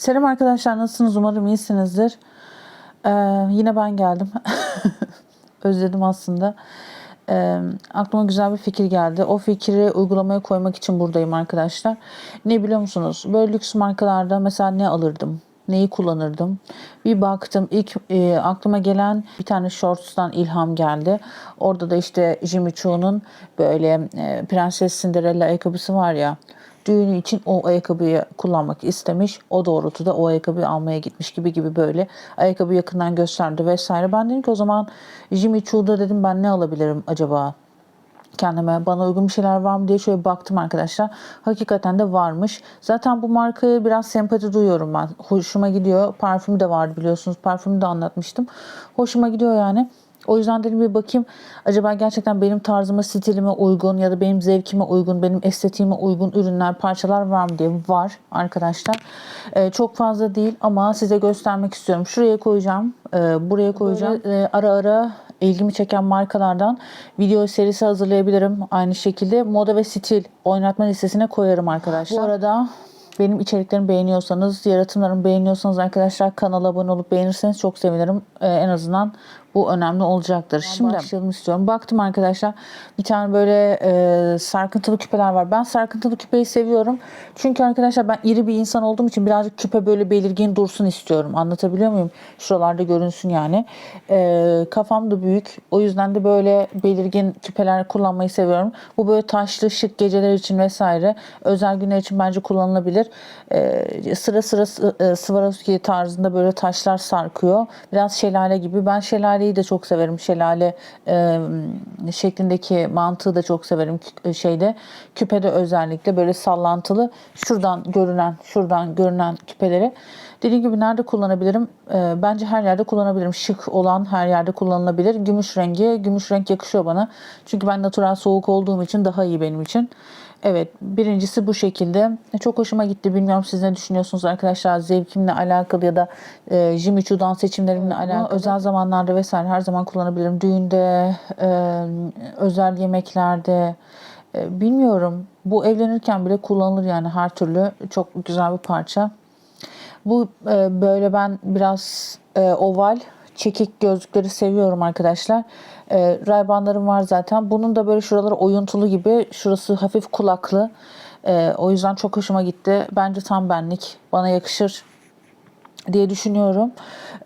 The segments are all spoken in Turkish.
Selam arkadaşlar nasılsınız? Umarım iyisinizdir. Ee, yine ben geldim. Özledim aslında. Ee, aklıma güzel bir fikir geldi. O fikri uygulamaya koymak için buradayım arkadaşlar. Ne biliyor musunuz? Böyle lüks markalarda mesela ne alırdım? Neyi kullanırdım? Bir baktım ilk e, aklıma gelen bir tane shorts'tan ilham geldi. Orada da işte Jimmy Choo'nun böyle e, Prenses Cinderella ayakkabısı var ya düğünü için o ayakkabıyı kullanmak istemiş. O doğrultuda o ayakkabıyı almaya gitmiş gibi gibi böyle ayakkabı yakından gösterdi vesaire. Ben dedim ki o zaman Jimmy Choo'da dedim ben ne alabilirim acaba? kendime bana uygun bir şeyler var mı diye şöyle baktım arkadaşlar. Hakikaten de varmış. Zaten bu markayı biraz sempati duyuyorum ben. Hoşuma gidiyor. Parfümü de vardı biliyorsunuz. Parfümü de anlatmıştım. Hoşuma gidiyor yani. O yüzden dedim bir bakayım acaba gerçekten benim tarzıma, stilime uygun ya da benim zevkime uygun, benim estetiğime uygun ürünler, parçalar var mı diye var arkadaşlar. Ee, çok fazla değil ama size göstermek istiyorum. Şuraya koyacağım, e, buraya koyacağım. Böyle, e, ara ara ilgimi çeken markalardan video serisi hazırlayabilirim. Aynı şekilde moda ve stil oynatma listesine koyarım arkadaşlar. Bu arada benim içeriklerimi beğeniyorsanız, yaratımlarımı beğeniyorsanız arkadaşlar kanala abone olup beğenirseniz çok sevinirim. Ee, en azından bu önemli olacaktır. Şimdi başlayalım istiyorum. Baktım arkadaşlar bir tane böyle e, sarkıntılı küpeler var. Ben sarkıntılı küpeyi seviyorum. Çünkü arkadaşlar ben iri bir insan olduğum için birazcık küpe böyle belirgin dursun istiyorum. Anlatabiliyor muyum? Şuralarda görünsün yani. E, kafam da büyük. O yüzden de böyle belirgin küpeler kullanmayı seviyorum. Bu böyle taşlı şık geceler için vesaire özel günler için bence kullanılabilir. E, sıra sıra e, Swarovski tarzında böyle taşlar sarkıyor. Biraz şelale gibi. Ben şelale şelaleyi de çok severim. Şelale e, şeklindeki mantığı da çok severim şeyde. Küpede özellikle böyle sallantılı şuradan görünen şuradan görünen küpeleri. Dediğim gibi nerede kullanabilirim? E, bence her yerde kullanabilirim. Şık olan her yerde kullanılabilir. Gümüş rengi, gümüş renk yakışıyor bana. Çünkü ben natural soğuk olduğum için daha iyi benim için. Evet birincisi bu şekilde. Çok hoşuma gitti. Bilmiyorum siz ne düşünüyorsunuz arkadaşlar. Zevkimle alakalı ya da e, Jimmy Choo'dan seçimlerimle alakalı. Özel zamanlarda vesaire her zaman kullanabilirim. Düğünde, e, özel yemeklerde. E, bilmiyorum. Bu evlenirken bile kullanılır yani her türlü. Çok güzel bir parça. Bu e, böyle ben biraz e, oval çekik gözlükleri seviyorum arkadaşlar. E, raybanlarım var zaten. Bunun da böyle şuraları oyuntulu gibi. Şurası hafif kulaklı. E, o yüzden çok hoşuma gitti. Bence tam benlik. Bana yakışır diye düşünüyorum.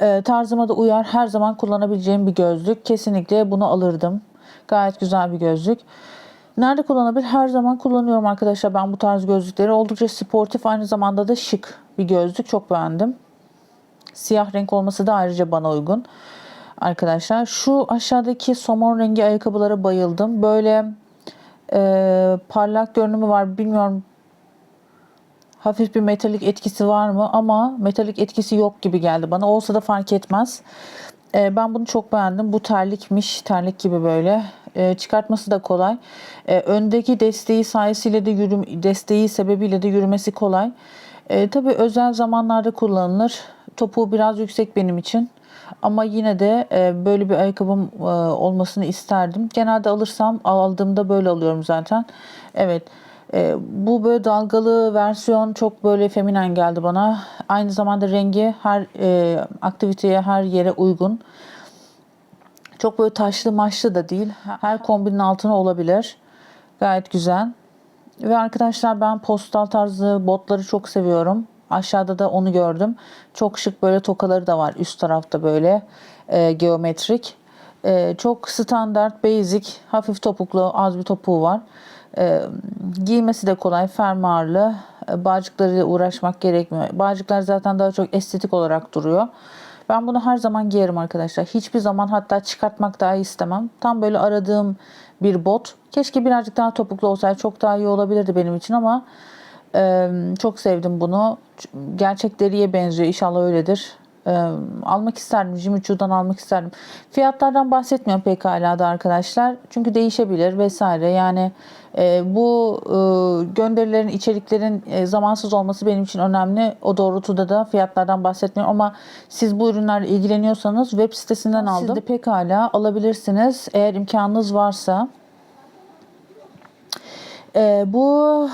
E, tarzıma da uyar. Her zaman kullanabileceğim bir gözlük. Kesinlikle bunu alırdım. Gayet güzel bir gözlük. Nerede kullanabilir? Her zaman kullanıyorum arkadaşlar ben bu tarz gözlükleri. Oldukça sportif aynı zamanda da şık bir gözlük. Çok beğendim. Siyah renk olması da ayrıca bana uygun. Arkadaşlar şu aşağıdaki somon rengi ayakkabılara bayıldım. Böyle e, parlak görünümü var. Bilmiyorum hafif bir metalik etkisi var mı ama metalik etkisi yok gibi geldi bana. Olsa da fark etmez. E, ben bunu çok beğendim. Bu terlikmiş. Terlik gibi böyle. E, çıkartması da kolay. E, öndeki desteği sayesinde de yürüm desteği sebebiyle de yürümesi kolay. E, tabii özel zamanlarda kullanılır. Topuğu biraz yüksek benim için. Ama yine de e, böyle bir ayakkabım e, olmasını isterdim. Genelde alırsam aldığımda böyle alıyorum zaten. Evet. E, bu böyle dalgalı versiyon çok böyle feminen geldi bana. Aynı zamanda rengi her e, aktiviteye, her yere uygun. Çok böyle taşlı maçlı da değil. Her kombinin altına olabilir. Gayet güzel. Ve arkadaşlar ben postal tarzı botları çok seviyorum. Aşağıda da onu gördüm. Çok şık böyle tokaları da var üst tarafta böyle e, geometrik. E, çok standart, basic, hafif topuklu, az bir topuğu var. E, giymesi de kolay, fermuarlı. E, bağcıklarıyla uğraşmak gerekmiyor. Bağcıklar zaten daha çok estetik olarak duruyor. Ben bunu her zaman giyerim arkadaşlar. Hiçbir zaman hatta çıkartmak dahi istemem. Tam böyle aradığım bir bot. Keşke birazcık daha topuklu olsaydı çok daha iyi olabilirdi benim için ama e, çok sevdim bunu. Gerçek deriye benziyor. İnşallah öyledir. E, almak isterdim. Jimmy Choo'dan almak isterdim. Fiyatlardan bahsetmiyorum pekala da arkadaşlar. Çünkü değişebilir vesaire. Yani e, bu e, gönderilerin, içeriklerin e, zamansız olması benim için önemli. O doğrultuda da fiyatlardan bahsetmiyorum. Ama siz bu ürünlerle ilgileniyorsanız web sitesinden aldım. Siz de pekala alabilirsiniz. Eğer imkanınız varsa. E, bu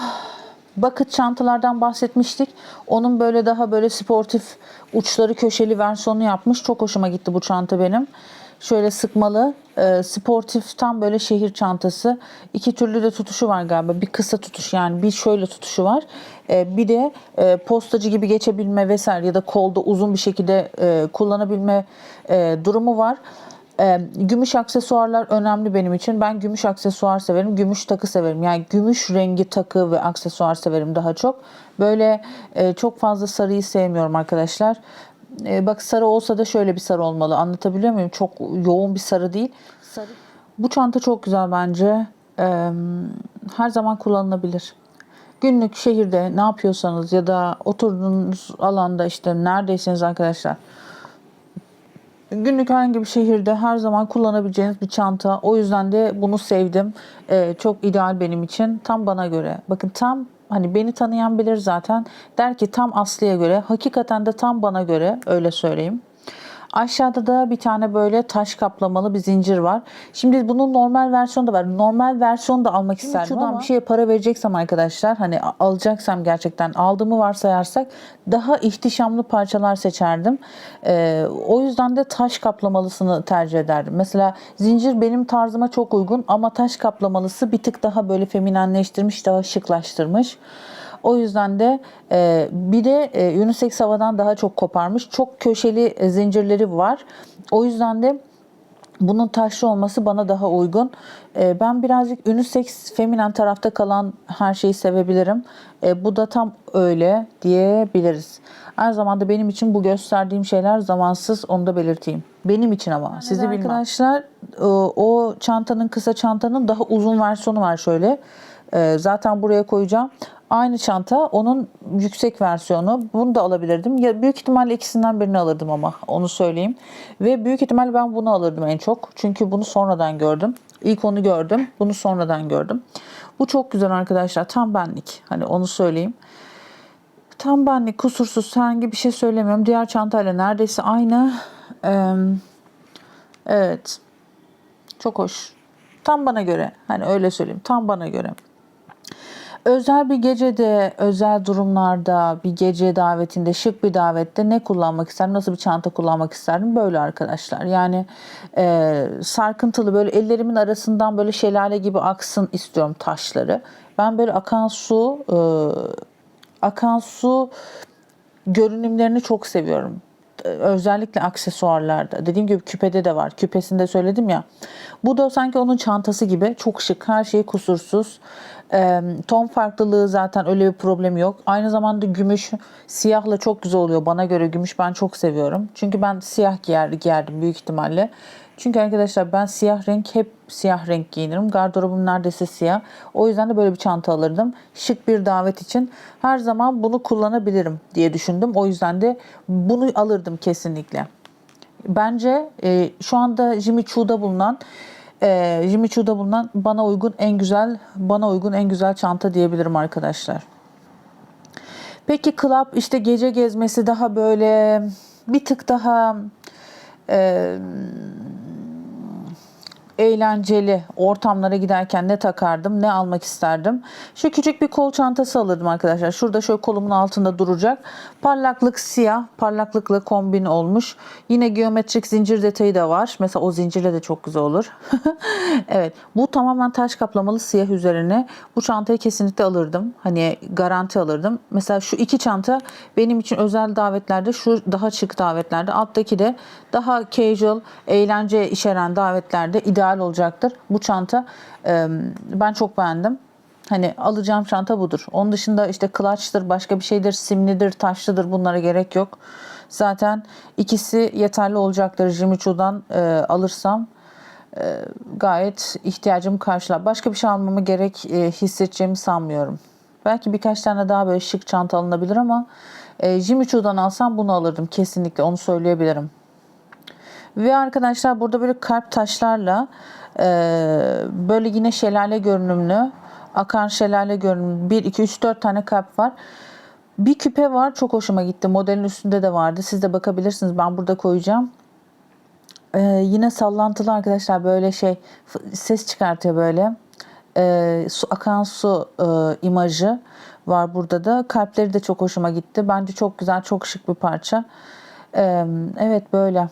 bucket çantalardan bahsetmiştik. Onun böyle daha böyle sportif uçları köşeli versiyonu yapmış. Çok hoşuma gitti bu çanta benim. Şöyle sıkmalı, e, sportif tam böyle şehir çantası. İki türlü de tutuşu var galiba. Bir kısa tutuş yani bir şöyle tutuşu var. E, bir de e, postacı gibi geçebilme vesaire ya da kolda uzun bir şekilde e, kullanabilme e, durumu var. E, gümüş aksesuarlar önemli benim için. Ben gümüş aksesuar severim. Gümüş takı severim. Yani gümüş rengi takı ve aksesuar severim daha çok. Böyle e, çok fazla sarıyı sevmiyorum arkadaşlar. E, bak sarı olsa da şöyle bir sarı olmalı. Anlatabiliyor muyum? Çok yoğun bir sarı değil. Sarı. Bu çanta çok güzel bence. E, her zaman kullanılabilir. Günlük şehirde ne yapıyorsanız ya da oturduğunuz alanda işte neredeyseniz arkadaşlar günlük herhangi bir şehirde her zaman kullanabileceğiniz bir çanta. O yüzden de bunu sevdim. Ee, çok ideal benim için. Tam bana göre. Bakın tam hani beni tanıyan bilir zaten. Der ki tam Aslı'ya göre. Hakikaten de tam bana göre. Öyle söyleyeyim. Aşağıda da bir tane böyle taş kaplamalı bir zincir var. Şimdi bunun normal versiyonu da var. Normal versiyonu da almak isterdim şuradan ama bir şeye para vereceksem arkadaşlar hani alacaksam gerçekten aldığımı varsayarsak daha ihtişamlı parçalar seçerdim. Ee, o yüzden de taş kaplamalısını tercih ederdim. Mesela zincir benim tarzıma çok uygun ama taş kaplamalısı bir tık daha böyle feminenleştirmiş, daha şıklaştırmış. O yüzden de e, bir de e, unisex havadan daha çok koparmış. Çok köşeli e, zincirleri var. O yüzden de bunun taşlı olması bana daha uygun. E, ben birazcık unisex, feminen tarafta kalan her şeyi sevebilirim. E, bu da tam öyle diyebiliriz. Aynı zamanda benim için bu gösterdiğim şeyler zamansız onu da belirteyim. Benim için ama sizi bilmem. Arkadaşlar o, o çantanın kısa çantanın daha uzun versiyonu var şöyle. E, zaten buraya koyacağım. Aynı çanta onun yüksek versiyonu. Bunu da alabilirdim. Ya büyük ihtimalle ikisinden birini alırdım ama onu söyleyeyim. Ve büyük ihtimalle ben bunu alırdım en çok. Çünkü bunu sonradan gördüm. İlk onu gördüm. Bunu sonradan gördüm. Bu çok güzel arkadaşlar. Tam benlik. Hani onu söyleyeyim. Tam benlik, kusursuz herhangi bir şey söylemiyorum. Diğer çantayla neredeyse aynı. Ee, evet. Çok hoş. Tam bana göre. Hani öyle söyleyeyim. Tam bana göre. Özel bir gecede, özel durumlarda, bir gece davetinde, şık bir davette ne kullanmak isterdim, nasıl bir çanta kullanmak isterdim? Böyle arkadaşlar. Yani e, sarkıntılı böyle ellerimin arasından böyle şelale gibi aksın istiyorum taşları. Ben böyle akan su, e, akan su görünümlerini çok seviyorum. Özellikle aksesuarlarda. Dediğim gibi küpede de var. Küpesinde söyledim ya. Bu da sanki onun çantası gibi. Çok şık. Her şey kusursuz. Ee, ton farklılığı zaten öyle bir problemi yok. Aynı zamanda gümüş siyahla çok güzel oluyor. Bana göre gümüş ben çok seviyorum. Çünkü ben siyah giyer, giyerdim büyük ihtimalle. Çünkü arkadaşlar ben siyah renk hep siyah renk giyinirim. Gardırobum neredeyse siyah. O yüzden de böyle bir çanta alırdım. Şık bir davet için her zaman bunu kullanabilirim diye düşündüm. O yüzden de bunu alırdım kesinlikle. Bence e, şu anda Jimmy Choo'da bulunan e, Jimmy Choo'da bulunan bana uygun en güzel bana uygun en güzel çanta diyebilirim arkadaşlar. Peki club işte gece gezmesi daha böyle bir tık daha e, eğlenceli ortamlara giderken ne takardım, ne almak isterdim. Şu küçük bir kol çantası alırdım arkadaşlar. Şurada şöyle kolumun altında duracak. Parlaklık siyah, parlaklıkla kombin olmuş. Yine geometrik zincir detayı da var. Mesela o zincirle de çok güzel olur. evet, bu tamamen taş kaplamalı siyah üzerine. Bu çantayı kesinlikle alırdım. Hani garanti alırdım. Mesela şu iki çanta benim için özel davetlerde, şu daha şık davetlerde, alttaki de daha casual, eğlence içeren davetlerde ideal olacaktır. Bu çanta e, ben çok beğendim. Hani alacağım çanta budur. Onun dışında işte clutch'tır, başka bir şeydir, simlidir, taşlıdır bunlara gerek yok. Zaten ikisi yeterli olacaktır. Jimmy Choo'dan e, alırsam e, gayet ihtiyacımı karşılar. Başka bir şey almama gerek e, hissedeceğimi sanmıyorum. Belki birkaç tane daha böyle şık çanta alınabilir ama e, Jimmy Choo'dan alsam bunu alırdım kesinlikle onu söyleyebilirim. Ve arkadaşlar burada böyle kalp taşlarla e, böyle yine şelale görünümlü akan şelale görünümlü 1, 2, 3, 4 tane kalp var. Bir küpe var çok hoşuma gitti. Modelin üstünde de vardı. Siz de bakabilirsiniz. Ben burada koyacağım. Ee, yine sallantılı arkadaşlar böyle şey ses çıkartıyor böyle. Ee, su akan su e, imajı var burada da. Kalpleri de çok hoşuma gitti. Bence çok güzel, çok şık bir parça. Ee, evet böyle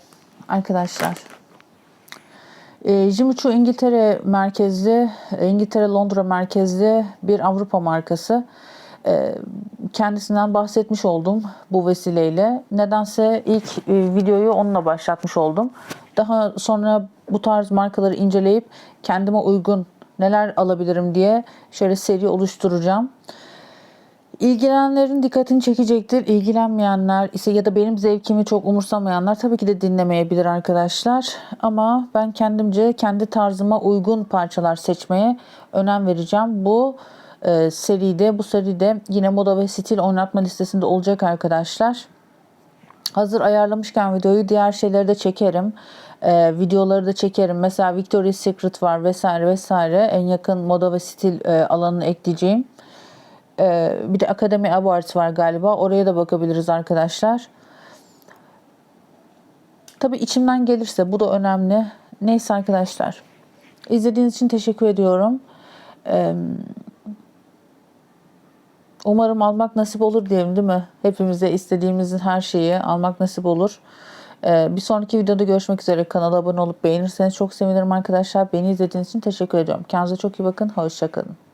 arkadaşlar. E, Jimmy Choo İngiltere merkezli, İngiltere Londra merkezli bir Avrupa markası. E, kendisinden bahsetmiş oldum bu vesileyle. Nedense ilk e, videoyu onunla başlatmış oldum. Daha sonra bu tarz markaları inceleyip kendime uygun neler alabilirim diye şöyle seri oluşturacağım. İlgilenenlerin dikkatini çekecektir. İlgilenmeyenler ise ya da benim zevkimi çok umursamayanlar tabii ki de dinlemeyebilir arkadaşlar. Ama ben kendimce kendi tarzıma uygun parçalar seçmeye önem vereceğim. Bu e, seride, bu seride yine moda ve stil oynatma listesinde olacak arkadaşlar. Hazır ayarlamışken videoyu diğer şeyleri de çekerim. Ee, videoları da çekerim. Mesela Victoria's Secret var vesaire vesaire. En yakın moda ve stil e, alanını ekleyeceğim. Ee, bir de Academy Awards var galiba. Oraya da bakabiliriz arkadaşlar. Tabii içimden gelirse bu da önemli. Neyse arkadaşlar. İzlediğiniz için teşekkür ediyorum. Ee, umarım almak nasip olur diyelim değil mi? Hepimize istediğimizin her şeyi almak nasip olur. Ee, bir sonraki videoda görüşmek üzere. Kanala abone olup beğenirseniz çok sevinirim arkadaşlar. Beni izlediğiniz için teşekkür ediyorum. Kendinize çok iyi bakın. Hoşçakalın.